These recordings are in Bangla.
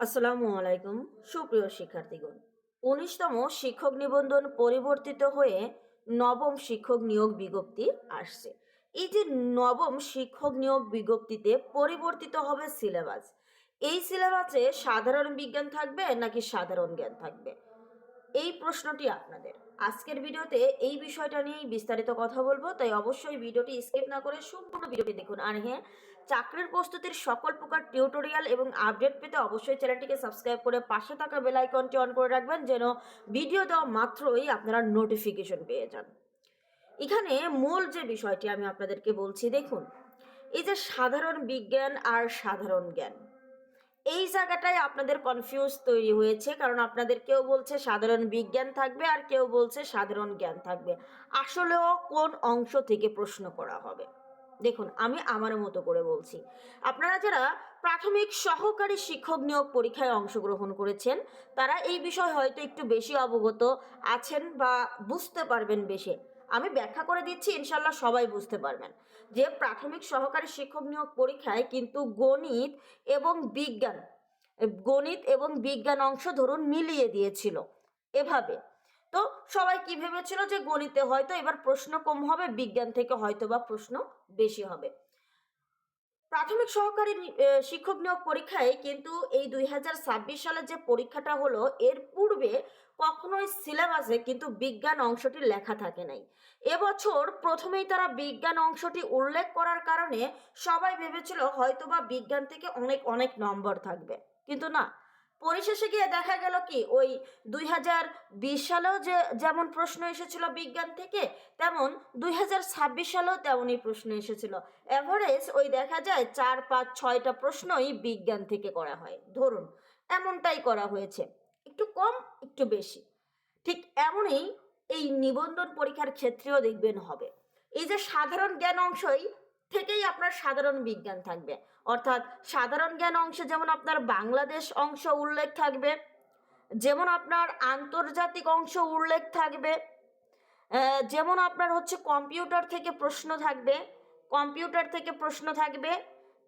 আসসালামু আলাইকুম, সুপ্রিয় শিক্ষার্থীগণ। উনিশতম শিক্ষক নিবন্ধন পরিবর্তিত হয়ে নবম শিক্ষক নিয়োগ বিজ্ঞপ্তি আসছে। এই যে নবম শিক্ষক নিয়োগ বিজ্ঞপ্তিতে পরিবর্তিত হবে সিলেবাস, এই সিলেবাসে সাধারণ বিজ্ঞান থাকবে নাকি সাধারণ জ্ঞান থাকবে? এই প্রশ্নটি আপনাদের। আজকের ভিডিওতে এই বিষয়টা নিয়েই বিস্তারিত কথা বলব, তাই অবশ্যই ভিডিওটি স্কিপ না করে সম্পূর্ণ ভিডিওটি দেখুন। আর হ্যাঁ চাকরির প্রস্তুতির সকল প্রকার টিউটোরিয়াল এবং আপডেট পেতে অবশ্যই চ্যানেলটিকে সাবস্ক্রাইব করে পাশে থাকা বেল আইকনটি অন করে রাখবেন যেন ভিডিও দেওয়া মাত্রই আপনারা নোটিফিকেশন পেয়ে যান। এখানে মূল যে বিষয়টি আমি আপনাদেরকে বলছি, দেখুন, এই যে সাধারণ বিজ্ঞান আর সাধারণ জ্ঞান, এই জায়গাটায় আপনাদের কনফিউজ তৈরি হয়েছে, কারণ আপনাদের কেউ বলছে সাধারণ বিজ্ঞান থাকবে আর কেউ বলছে সাধারণ জ্ঞান থাকবে। আসলেও কোন অংশ থেকে প্রশ্ন করা হবে? দেখুন, আমি আমার মতো করে বলছি। আপনারা যারা প্রাথমিক সহকারী শিক্ষক নিয়োগ পরীক্ষায় অংশগ্রহণ করেছেন, তারা এই বিষয় হয়তো একটু বেশি অবগত আছেন বা বুঝতে পারবেন বেশি। আমি ব্যাখ্যা করে দিচ্ছি ইনশাল্লাহ সবাই বুঝতে পারবেন। যে প্রাথমিক সহকারী শিক্ষক নিয়োগ পরীক্ষায় কিন্তু গণিত এবং বিজ্ঞান, গণিত এবং বিজ্ঞান অংশ ধরুন মিলিয়ে দিয়েছিল। এভাবে তো সবাই কি ভেবেছিল যে গণিতে হয়তো এবার প্রশ্ন কম হবে, বিজ্ঞান থেকে হয়তো বা প্রশ্ন বেশি হবে। প্রাথমিক সহকারী শিক্ষক নিয়োগ পরীক্ষায় কিন্তু এই দুই হাজার ছাব্বিশ সালের যে পরীক্ষাটা হলো, এর পূর্বে কখনোই সিলেবাসে কিন্তু বিজ্ঞান অংশটি লেখা থাকে নাই। এবছর প্রথমেই তারা বিজ্ঞান অংশটি উল্লেখ করার কারণে সবাই ভেবেছিল হয়তোবা বিজ্ঞান থেকে অনেক অনেক নম্বর থাকবে। কিন্তু না পরিশেষে গিয়ে দেখা গেল কি, ওই দুই হাজার বিশ সালেও যে, যেমন প্রশ্ন এসেছিল বিজ্ঞান থেকে, তেমন দুই হাজার ছাব্বিশ সালেও তেমনই প্রশ্ন এসেছিল। অ্যাভারেজ ওই দেখা যায় চার, পাঁচ, ছয়টা প্রশ্নই বিজ্ঞান থেকে করা হয়। ধরুন, এমনটাই করা হয়েছে। একটু কম, একটু বেশি। ঠিক এমনই এই নিবন্ধন পরীক্ষার ক্ষেত্রেও দেখবেন হবে। এই যে সাধারণ জ্ঞান অংশই থেকেই আপনার সাধারণ বিজ্ঞান থাকবে। অর্থাৎ সাধারণ জ্ঞান অংশে যেমন আপনার বাংলাদেশ অংশ উল্লেখ থাকবে, যেমন আপনার আন্তর্জাতিক অংশ উল্লেখ থাকবে যেমন আপনার হচ্ছে কম্পিউটার থেকে প্রশ্ন থাকবে, কম্পিউটার থেকে প্রশ্ন থাকবে,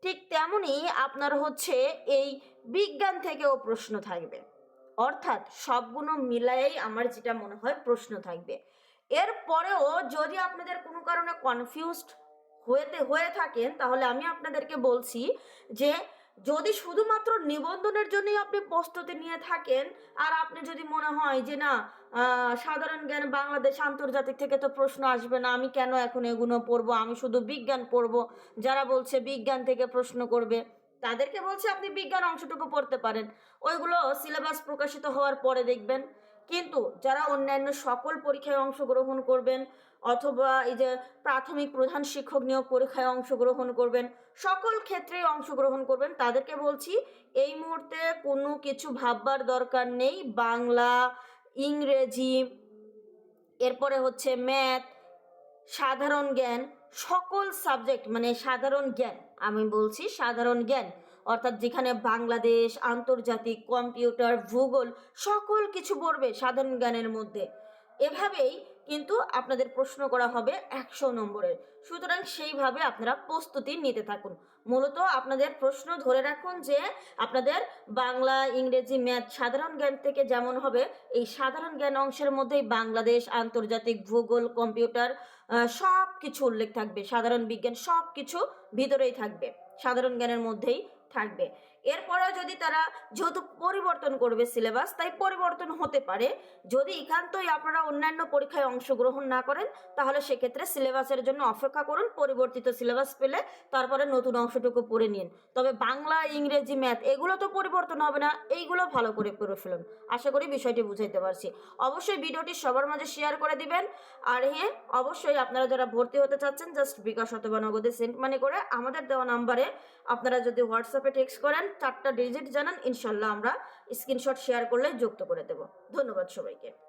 ঠিক তেমনই আপনার হচ্ছে এই বিজ্ঞান থেকেও প্রশ্ন থাকবে। অর্থাৎ সবগুলো মিলায়েই আমার যেটা মনে হয় প্রশ্ন থাকবে। এরপরেও যদি আপনাদের কোনো কারণে কনফিউজড হয়েতে, হয়ে থাকেন, তাহলে আমি আপনাদেরকে বলছি যে যদি শুধুমাত্র নিবন্ধনের জন্যই আপনি প্রস্তুতি নিয়ে থাকেন, আর আপনি যদি মনে হয় যে না সাধারণ জ্ঞান বাংলাদেশ আন্তর্জাতিক থেকে তো প্রশ্ন আসবে না, আমি কেন এখন এগুলো পড়ব, আমি শুধু বিজ্ঞান পড়ব, যারা বলছে বিজ্ঞান থেকে প্রশ্ন করবে, তাদেরকে বলছে আপনি বিজ্ঞান অংশটুকু পড়তে পারেন। ওইগুলো সিলেবাস প্রকাশিত হওয়ার পরে দেখবেন। কিন্তু যারা অন্যান্য সকল পরীক্ষায় অংশগ্রহণ করবেন অথবা এই যে প্রাথমিক প্রধান শিক্ষক নিয়োগ পরীক্ষায় অংশগ্রহণ করবেন, সকল ক্ষেত্রেই অংশগ্রহণ করবেন, তাদেরকে বলছি এই মুহূর্তে কোনো কিছু ভাববার দরকার নেই। বাংলা, ইংরেজি, এরপরে হচ্ছে ম্যাথ, সাধারণ জ্ঞান, সকল সাবজেক্ট মানে সাধারণ জ্ঞান, আমি বলছি সাধারণ জ্ঞান। অর্থাৎ যেখানে বাংলাদেশ, আন্তর্জাতিক কম্পিউটার, ভূগোল সকল কিছু পড়বে সাধারণ জ্ঞানের মধ্যে। এভাবেই কিন্তু আপনাদের প্রশ্ন করা হবে একশো নম্বরের। সুতরাং সেইভাবে আপনারা প্রস্তুতি নিতে থাকুন। মূলত আপনাদের প্রশ্ন ধরে রাখুন যে আপনাদের বাংলা, ইংরেজি, ম্যাথ সাধারণ জ্ঞান থেকে যেমন হবে, এই সাধারণ জ্ঞান অংশের মধ্যেই বাংলাদেশ, আন্তর্জাতিক, ভূগোল, কম্পিউটার সব কিছু উল্লেখ থাকবে। সাধারণ বিজ্ঞান সব কিছু ভিতরেই থাকবে। সাধারণ জ্ঞানের মধ্যেই থাকবে। এরপরেও যদি তারা যেহেতু পরিবর্তন করবে সিলেবাস, তাই পরিবর্তন হতে পারে। যদি একান্তই আপনারা অন্যান্য পরীক্ষায় অংশগ্রহণ না করেন, তাহলে সেক্ষেত্রে সিলেবাসের জন্য অপেক্ষা করুন, পরিবর্তিত সিলেবাস পেলে তারপরে নতুন অংশটুকু পড়ে নিন। তবে বাংলা, ইংরেজি, ম্যাথ, এগুলো তো পরিবর্তন হবে না, এইগুলো ভালো করে পড়ে ফেলুন। আশা করি বিষয়টি বুঝাইতে পারছি। অবশ্যই ভিডিওটি সবার মাঝে শেয়ার করে দিবেন। আর হ্যাঁ অবশ্যই আপনারা যারা ভর্তি হতে চাচ্ছেন জাস্ট বিকাশ অথবা নগদে সেন্ট মানি করে আমাদের দেওয়া নাম্বারে আপনারা যদি হোয়াটসঅ্যাপে টেক্সট করেন চারটা ডিজিট জানান ইনশাল্লাহ আমরা স্ক্রিনশট শেয়ার করলে যুক্ত করে দেব। ধন্যবাদ সবাইকে।